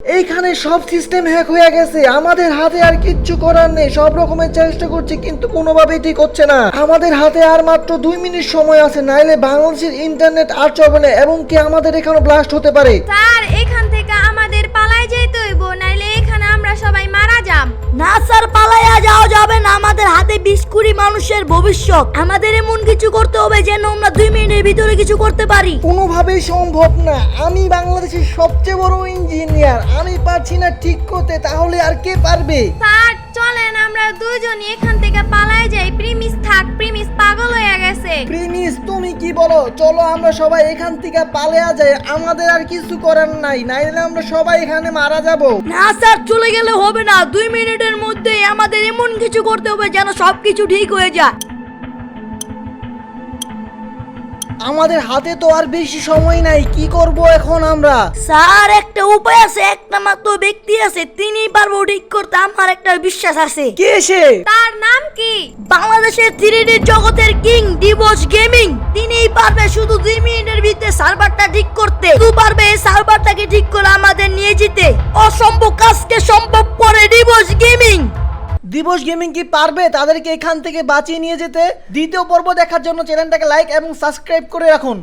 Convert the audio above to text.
এইখানে সব system hack হয়ে গেছে। আমাদের হাতে আর কিচ্ছু করার নেই। সব রকমের চেষ্টা করছি কিন্তু কোনোভাবেই ঠিক হচ্ছে না। আমাদের হাতে আর মাত্র দুই মিনিট সময় আছে নাইলে বাংলাদেশের ইন্টারনেট আর চলবে না এবং কি আমাদের এখানে ব্লাস্ট হতে পারে? স্যার এখান থেকে আমাদের পালাই যেতে হইব নাইলে এখানে আমরা সবাই মারা যাম। না স্যার পালাইয়া যাওয়া যাবে না। আমাদের হাতে বিশ কুড়ি মানুষের ভবিষ্যৎ। আমাদের এমন কিছু করতে হবে যেন আমরা দুই মিনিটের ভিতরে কিছু করতে পারি। কোনোভাবেই সম্ভব না। আমি বাংলাদেশের সবচেয়ে বড় ইঞ্জিনিয়ার। আমি পারছি না ঠিক করতে। তাহলে আর কে পারবে? স্যার চলেন আমরা এখান থেকে পালাই যাই। প্রিমিস থাক প্রিমিস পাগল হয়ে গেছে। প্রিমিস তুমি কি বলো? চলো আমরা সবাই এখান থেকে পালিয়ে যাই। আমাদের আর কিছু করার নাই। নাইলে আমরা সবাই এখানে মারা যাব। না স্যার চলে গেলে হবে না। দুই মিনিটের মধ্যেই আমাদের করতে হবে যেন সবকিছু ঠিক হয়ে যায়। আমাদের হাতে তো আর বেশি সময় নাই কি করব এখন আমরা? স্যার একটা উপায় আছে একটা মাত্র ব্যক্তি আছে তিনি পারব ঠিক করতে আমার একটা বিশ্বাস আছে। কে সে? তার নাম কি? বাংলাদেশের থ্রিডি জগতের কিং দিবস গেমিং। তিনিই পারবে শুধু দুই মিনিটের ভিতরে সার্ভারটা ঠিক করতে। শুধু পারবে এই সার্ভারটাকে ঠিক করে আমাদের নিয়ে যেতে। অসম্ভব দিবস গেমিং কি পারবে তাদেরকে এখান থেকে বাঁচিয়ে নিয়ে যেতে? দ্বিতীয় পর্ব দেখার জন্য চ্যানেলটাকে লাইক এবং সাবস্ক্রাইব করে রাখুন।